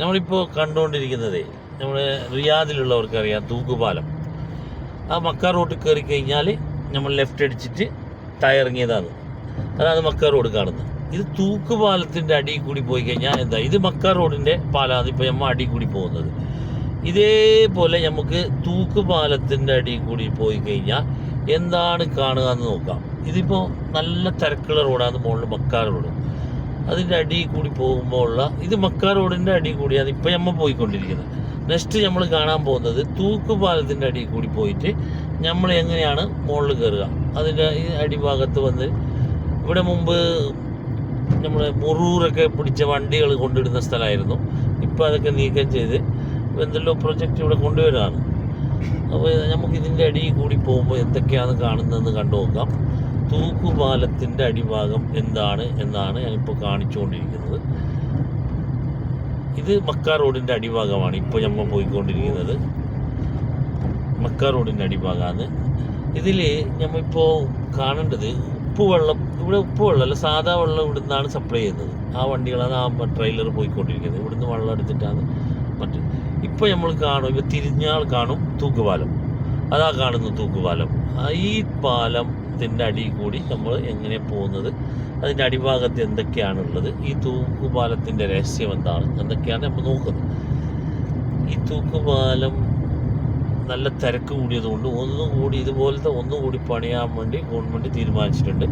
നമ്മളിപ്പോൾ കണ്ടുകൊണ്ടിരിക്കുന്നതേ നമ്മുടെ റിയാദിലുള്ളവർക്കറിയാം തൂക്കുപാലം. ആ മക്ക റോഡ് കയറി കഴിഞ്ഞാൽ നമ്മൾ ലെഫ്റ്റ് അടിച്ചിട്ട് ടയറിങ്ങിയതാണ് അതാണ് മക്ക റോഡ് കാണുന്നത്. ഇത് തൂക്കുപാലത്തിന്റെ അടിയിൽ കൂടി പോയി കഴിഞ്ഞാൽ എന്താ? ഇത് മക്ക റോഡിന്റെ പാലാണ് ഇപ്പോൾ നമ്മൾ അടിയിൽ കൂടി പോകുന്നത്. ഇതേപോലെ നമുക്ക് തൂക്കുപാലത്തിന്റെ അടിയിൽ കൂടി പോയി കഴിഞ്ഞാൽ എന്താണ് കാണുക എന്ന് നോക്കാം. ഇതിപ്പോൾ നല്ല തിരക്കുള്ള റോഡാണ് മുകളിൽ മക്ക റോഡ്. അതിന്റെ അടി കൂടി പോകുമ്പോൾ ഉള്ള ഇത് മക്ക റോഡിന്റെ അടിയിൽ കൂടിയാണ് ഇപ്പം നമ്മൾ പോയിക്കൊണ്ടിരിക്കുന്നത്. നെക്സ്റ്റ് നമ്മൾ കാണാൻ പോകുന്നത് തൂക്കുപാലത്തിന്റെ അടി കൂടി പോയിട്ട് നമ്മൾ എങ്ങനെയാണ് മുകളിൽ കയറുക. അതിന്റെ ഈ അടിഭാഗത്ത് വന്ന് ഇവിടെ മുമ്പ് നമ്മൾ മുറൂറൊക്കെ പിടിച്ച വണ്ടികൾ കൊണ്ടിടുന്ന സ്ഥലമായിരുന്നു. ഇപ്പോൾ അതൊക്കെ നീക്കം ചെയ്ത് എന്തെല്ലോ പ്രൊജക്റ്റ് ഇവിടെ കൊണ്ടുവരാണ് അപ്പോൾ നമുക്ക് ഇതിന്റെ അടിയിൽ കൂടി പോകുമ്പോൾ എന്തൊക്കെയാണ് കാണുന്നതെന്ന് കണ്ടു നോക്കാം. തൂക്കുപാലത്തിന്റെ അടിഭാഗം എന്താണ് എന്നാണ് ഞാൻ ഞാനിപ്പോൾ കാണിച്ചുകൊണ്ടിരിക്കുന്നത്. ഇത് മക്ക റോഡിന്റെ അടിഭാഗമാണ് ഇപ്പോൾ നമ്മൾ പോയിക്കൊണ്ടിരിക്കുന്നത്. മക്ക റോഡിന്റെ അടിഭാഗമാണ് ഇതിൽ നമ്മളിപ്പോൾ കാണേണ്ടത് ഉപ്പുവെള്ളം ഇവിടെ ഉപ്പുവെള്ളം അല്ല സാധാ വെള്ളം ഇവിടെ നിന്നാണ് സപ്ലൈ ചെയ്യുന്നത്. ആ വണ്ടികളാണ് ആ ട്രെയിലർ പോയിക്കൊണ്ടിരിക്കുന്നത്. ഇവിടുന്ന് വെള്ളം എടുത്തിട്ടാണ് മറ്റ് ഇപ്പോൾ നമ്മൾ കാണും ഇപ്പോൾ തിരിഞ്ഞാൽ കാണും തൂക്കുപാലം. അതാ കാണുന്ന തൂക്കുപാലം. ഈ പാലത്തിന്റെ അടിയിൽ കൂടി നമ്മൾ എങ്ങനെ പോകുന്നത്? അതിന്റെ അടിഭാഗത്ത് എന്തൊക്കെയാണുള്ളത്? ഈ തൂക്കുപാലത്തിന്റെ രഹസ്യം എന്താണ്? എന്തൊക്കെയാണ് നമ്മൾ നോക്കുന്നത്? ഈ തൂക്കുപാലം നല്ല തിരക്ക് കൂടിയതുകൊണ്ട് ഒന്നും കൂടി ഇതുപോലത്തെ ഒന്നും കൂടി പണിയാൻ വേണ്ടി ഗവൺമെന്റ് തീരുമാനിച്ചിട്ടുണ്ട്.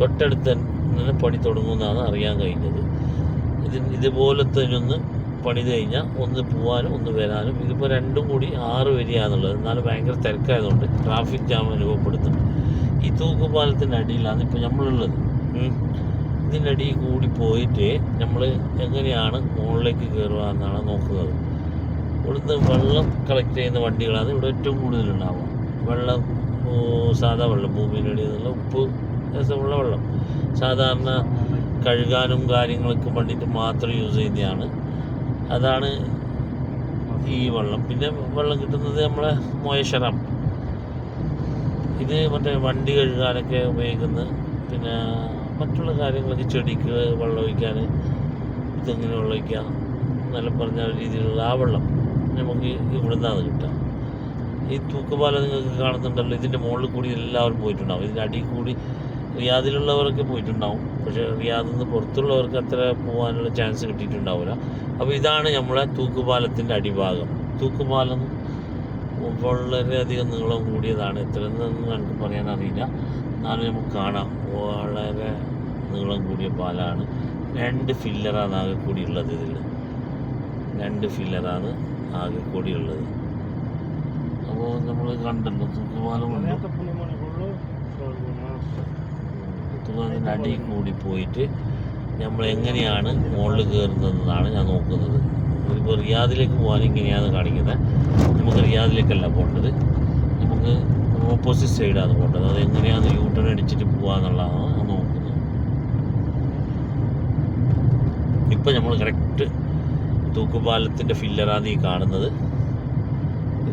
തൊട്ടടുത്ത് തന്നെ പണി തുടങ്ങുമെന്നാണ് അറിയാൻ കഴിഞ്ഞത്. ഇതിന് ഇതുപോലത്തെ ഒന്ന് പണിത് കഴിഞ്ഞാൽ ഒന്ന് പോവാനും ഒന്ന് വരാനും. ഇതിപ്പോൾ രണ്ടും കൂടി ആറ് വരികയാണെന്നുള്ളത് എന്നാലും ഭയങ്കര തിരക്കായതുകൊണ്ട് ട്രാഫിക് ജാം അനുഭവപ്പെടുന്നുണ്ട് ഈ തൂക്കുപാലത്തിന്റെ അടിയിലാണ് ഇപ്പോൾ നമ്മളുള്ളത്. ഇതിന്റെ അടിയിൽ കൂടി പോയിട്ട് നമ്മൾ എങ്ങനെയാണ് മുകളിലേക്ക് കയറുക എന്നാണ് നോക്കുന്നത്. ഇവിടുന്ന് വെള്ളം കളക്ട് ചെയ്യുന്ന വണ്ടികളാണ് ഇവിടെ ഏറ്റവും കൂടുതലുണ്ടാവുക. വെള്ളം സാധാ വെള്ളം ഭൂമിയുടെ അടിയിൽ നിന്നുള്ള ഉപ്പ് രസമുള്ള വെള്ളം. സാധാരണ കഴുകാനും കാര്യങ്ങൾക്ക് വേണ്ടിയിട്ട് മാത്രം യൂസ് ചെയ്യുന്നതാണ് അതാണ് ഈ വെള്ളം. പിന്നെ വെള്ളം കിട്ടുന്നത് നമ്മളെ മോയശറാം ഇത് മറ്റേ വണ്ടി കഴുകാനൊക്കെ ഉപയോഗിക്കുന്ന പിന്നെ മറ്റുള്ള കാര്യങ്ങളൊക്കെ ചെടിക്ക് വെള്ളം ഒഴിക്കാൻ തെങ്ങിന് വെള്ളം ഒഴിക്കാം നല്ല പറഞ്ഞ രീതിയിലുള്ള ആ വെള്ളം നമുക്ക് ഇവിടെ നിന്നാണ് കിട്ടുക. ഈ തൂക്കുപാലം നിങ്ങൾക്ക് കാണുന്നുണ്ടല്ലോ ഇതിന്റെ മുകളിൽ കൂടി എല്ലാവരും പോയിട്ടുണ്ടാവും. ഇതിന്റെ അടിയിൽ കൂടി റിയാദിലുള്ളവരൊക്കെ പോയിട്ടുണ്ടാവും. പക്ഷേ റിയാദിൽ നിന്ന് പുറത്തുള്ളവർക്ക് അത്ര പോകാനുള്ള ചാൻസ് കിട്ടിയിട്ടുണ്ടാവില്ല. അപ്പോൾ ഇതാണ് നമ്മളെ തൂക്കുപാലത്തിന്റെ അടിഭാഗം. തൂക്കുപാലം വളരെയധികം നീളം കൂടിയതാണ്. എത്രയെന്നൊന്നും നമുക്ക് പറയാൻ അറിയില്ല. എന്നാലും നമുക്ക് കാണാം. വളരെ നീളം കൂടിയ പാലാണ്. രണ്ട് ഫില്ലറാണ് ആകെ കൂടി ഉള്ളത് ഇതിൽ രണ്ട് ഫില്ലറാണ് ആകെ കൂടി ഉള്ളത് അപ്പോൾ നമ്മൾ കണ്ടല്ലോ തൂക്കുപാലം കണ്ടു. തൂക്കുപാലത്തിന്റെ അടിയിൽ കൂടി പോയിട്ട് നമ്മൾ എങ്ങനെയാണ് മുകളിൽ കയറുന്നതെന്നാണ് ഞാൻ നോക്കുന്നത്. ഇപ്പോൾ റിയാദിലേക്ക് പോകാൻ ഇങ്ങനെയാണ് കാണിക്കുന്നത്? നമുക്ക് റിയാദിലേക്കല്ല പോകേണ്ടത്. നമുക്ക് ഓപ്പോസിറ്റ് സൈഡാണ് പോകേണ്ടത്. അത് എങ്ങനെയാണ് യൂ ടേൺ അടിച്ചിട്ട് പോകാന്നുള്ളതാണ് നോക്കുന്നത്. ഇപ്പം നമ്മൾ കറക്റ്റ് തൂക്കുപാലത്തിന്റെ ഫില്ലറാണ് ഈ കാണുന്നത്.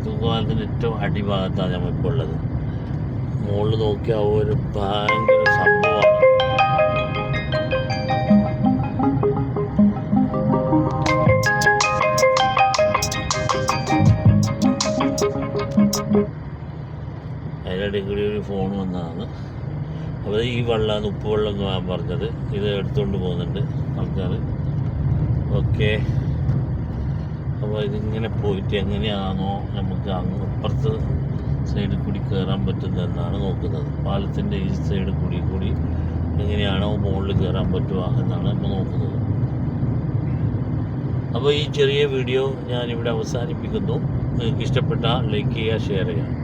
തൂക്കുപാലത്തിന്റെ ഏറ്റവും അടിഭാഗത്താണ് നമ്മൾ ഇപ്പോൾ ഉള്ളത്. മുകളിൽ നോക്കിയാൽ ഒരു ഭയങ്കര സംഭവമാണ് അതിനിടയിൽ കൂടി ഒരു ഫോൺ വന്നതാണ്. അപ്പോൾ ഈ വെള്ളമാണ് ഉപ്പ് വെള്ളം എന്ന് ഞാൻ പറഞ്ഞത്. ഇത് എടുത്തുകൊണ്ട് പോകുന്നുണ്ട് ആൾക്കാർ ഓക്കെ. അപ്പോൾ ഇതിങ്ങനെ പോയിട്ട് എങ്ങനെയാണോ നമുക്ക് അപ്പുറത്ത് സൈഡിൽ കൂടി കയറാൻ പറ്റുന്നതെന്നാണ് നോക്കുന്നത്. പാലത്തിന്റെ ഈ സൈഡിൽ കൂടി കൂടി എങ്ങനെയാണോ മുകളിൽ കയറാൻ പറ്റുക എന്നാണ് നമ്മൾ നോക്കുന്നത്. അപ്പോൾ ഈ ചെറിയ വീഡിയോ ഞാനിവിടെ അവസാനിപ്പിക്കുന്നു. നിങ്ങൾക്ക് ഇഷ്ടപ്പെട്ട ലൈക്ക് ചെയ്യുക ഷെയർ ചെയ്യുക.